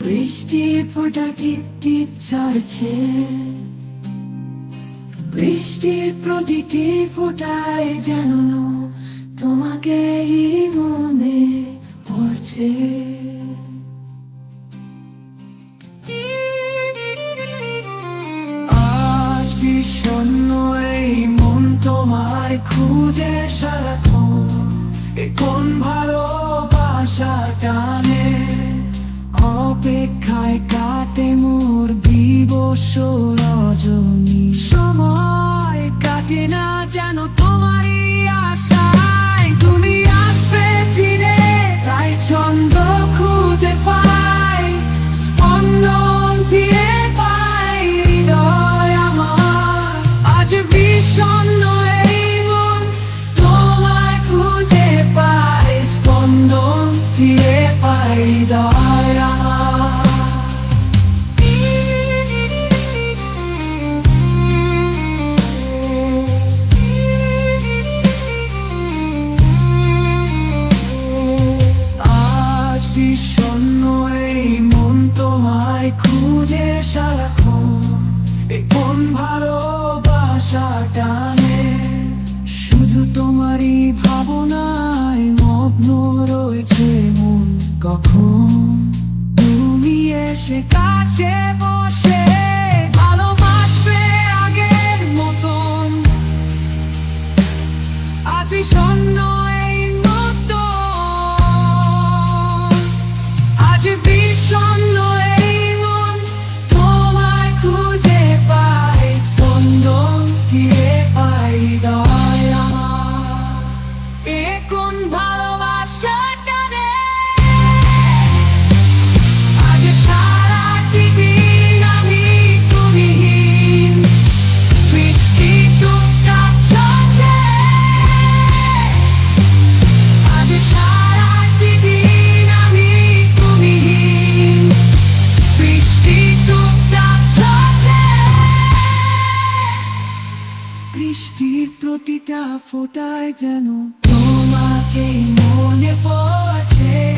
বৃষ্টির ফোঁটা টিপ ঝরছে। বৃষ্টির প্রতিটি ফোঁটায় যেন তোমাকে মনে পড়ছে। আজ বিষণ্ণ এই মন তোমায় খুঁজে এ কোন ভালোবাসা টানে? অপেক্ষায় খুঁজে সারাক্ষণ এ কোন টানে। শুধু তোমারই ভাবনায় মগ্ন রয়েছে মন কখন? তুমি এসে কাছে বসে ভালোবাসবে আগের মতন। আজ এই নতুন। আজ প্রতিটা ফোটায় যেন তোমাকে মনে পড়ছে।